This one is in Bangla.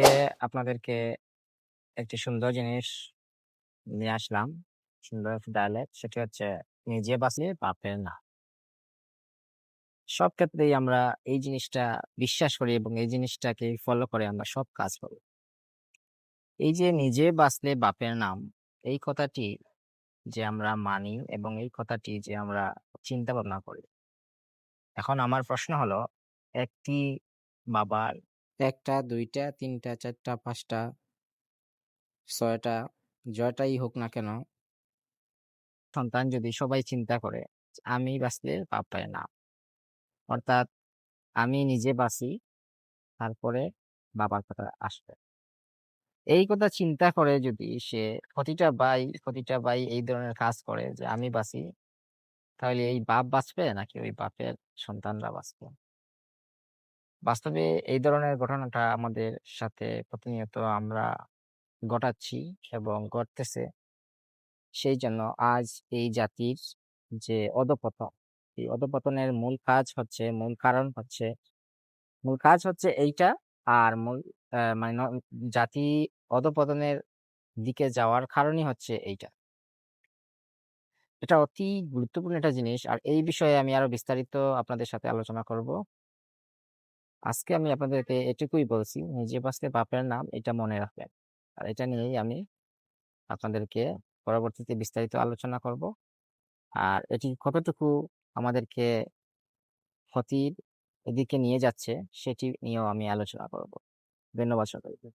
এ আপনাদেরকে একটি সুন্দর জিনিস নিয়ে আসলাম। সুন্দর ডায়ালগ সেটি হচ্ছে নিজে বাঁচলে বাপের না। সব ক্ষেত্রেই আমরা এই জিনিসটা বিশ্বাস করি এবং এই জিনিসটাকে ফলো করে আমরা সব কাজ করি। এই যে নিজে বাঁচলে বাপের নাম, এই কথাটি যে আমরা মানি এবং এই কথাটি যে আমরা চিন্তা ভাবনা করি। এখন আমার প্রশ্ন হলো, একটি বাবার ১ টা, ২ টা, ৩ টা, ৪ টা, ৫ টা ৬ টা জয়টাই হোক না কেন সন্তান যদি সবাই চিন্তা করে আমি বাঁচলে বাপের নাম। অর্থাৎ আমি নিজে বাঁচি তারপরে বাবার কথা আসবে। এই কথা চিন্তা করে যদি সে প্রতিটা ভাই প্রতিটা ভাই এই ধরনের কাজ করে যে আমি বাঁচি, তাহলে এই বাপ বাঁচবে নাকি ওই বাপের সন্তানরা বাঁচবে? বাস্তবে এই ধরনের ঘটনাটা আমাদের সাথে প্রতিনিয়ত আমরা ঘটাচ্ছি এবং ঘটতেছে। সেইজন্য আজ এই জাতির যে অধঃপতন, এই অধঃপতনের মূল কাজ হচ্ছে মূল কারণ হচ্ছে মূল কাজ হচ্ছে এইটা আর মূল মানে জাতি অধঃপতনের দিকে যাওয়ার কারণই হচ্ছে এইটা। এটা অতি গুরুত্বপূর্ণ একটা জিনিস। আর এই বিষয়ে আমি আরও বিস্তারিত আপনাদের সাথে আলোচনা করব। আজকে আমি আপনাদেরকে এটুকুই বলছি, নিজে বাঁচতে বাপের নাম এটা মনে রাখবেন। আর এটা নিয়েই আমি আপনাদেরকে পরবর্তীতে বিস্তারিত আলোচনা করব। আর এটি কতটুকু আমাদেরকে ক্ষতির এদিকে নিয়ে যাচ্ছে সেটি নিয়েও আমি আলোচনা করব। ধন্যবাদ সবাইকে।